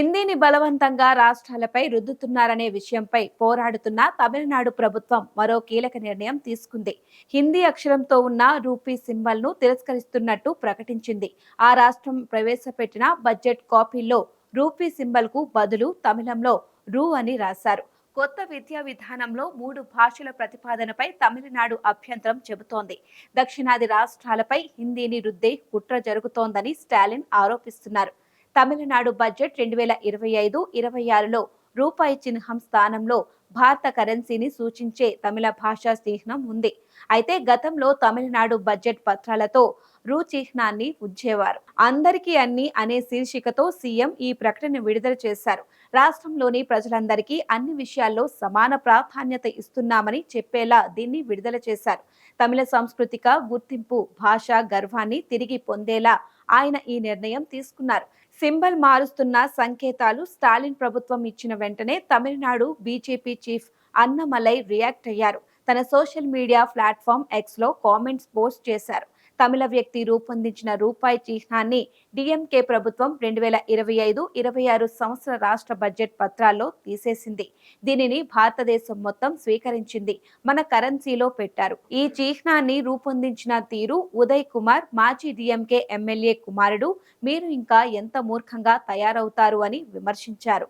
హిందీని బలవంతంగా రాష్ట్రాలపై రుద్దుతున్నారనే విషయంపై పోరాడుతున్న తమిళనాడు ప్రభుత్వం మరో కీలక నిర్ణయం తీసుకుంది. హిందీ అక్షరంతో ఉన్న రూపీ సింబల్ను తిరస్కరిస్తున్నట్టు ప్రకటించింది. ఆ రాష్ట్రం ప్రవేశపెట్టిన బడ్జెట్ కాపీల్లో రూపీ సింబల్కు బదులు తమిళంలో రూ అని రాశారు. కొత్త విద్యా విధానంలో మూడు భాషల ప్రతిపాదనపై తమిళనాడు అభ్యంతరం చెబుతోంది. దక్షిణాది రాష్ట్రాలపై హిందీని రుద్దే కుట్ర జరుగుతోందని స్టాలిన్ ఆరోపిస్తున్నారు. తమిళనాడు బడ్జెట్ రెండు వేల ఇరవై ఐదు ఇరవై ఆరులో రూపాయి చిహ్నం స్థానంలో భారత కరెన్సీని సూచించే తమిళ భాషా చిహ్నం ఉంది. అయితే గతంలో తమిళనాడు బడ్జెట్ పత్రాలతో రూ చిహ్నాన్ని ఉంచేవారు. అందరికీ అన్ని అనే శీర్షికతో సీఎం ఈ ప్రకటన విడుదల చేశారు. రాష్ట్రంలోని ప్రజలందరికీ అన్ని విషయాల్లో సమాన ప్రాధాన్యత ఇస్తున్నామని చెప్పేలా దీన్ని విడుదల చేశారు. తమిళ సాంస్కృతిక గుర్తింపు భాష గర్వాన్ని తిరిగి పొందేలా ఆయన ఈ నిర్ణయం తీసుకున్నారు. సింబల్ మారుస్తున్న సంకేతాలు స్టాలిన్ ప్రభుత్వం ఇచ్చిన వెంటనే Tamil Nadu BJP chief Annamalai react అయ్యారు. తన సోషల్ మీడియా ప్లాట్ఫామ్ ఎక్స్లో కామెంట్స్ పోస్ట్ చేశారు. తమిళ వ్యక్తి రూపొందించిన రూపాయి చిహ్నాన్ని డిఎంకే ప్రభుత్వం రెండు వేల ఇరవై ఐదు ఇరవై ఆరు సంవత్సర రాష్ట్ర బడ్జెట్ పత్రాల్లో తీసేసింది. దీనిని భారతదేశం మొత్తం స్వీకరించింది. మన కరెన్సీలో పెట్టారు. ఈ చిహ్నాన్ని రూపొందించిన తీరు ఉదయ్ కుమార్ మాజీ డిఎంకే ఎమ్మెల్యే కుమారుడు. మీరు ఇంకా ఎంత మూర్ఖంగా తయారవుతారు అని విమర్శించారు.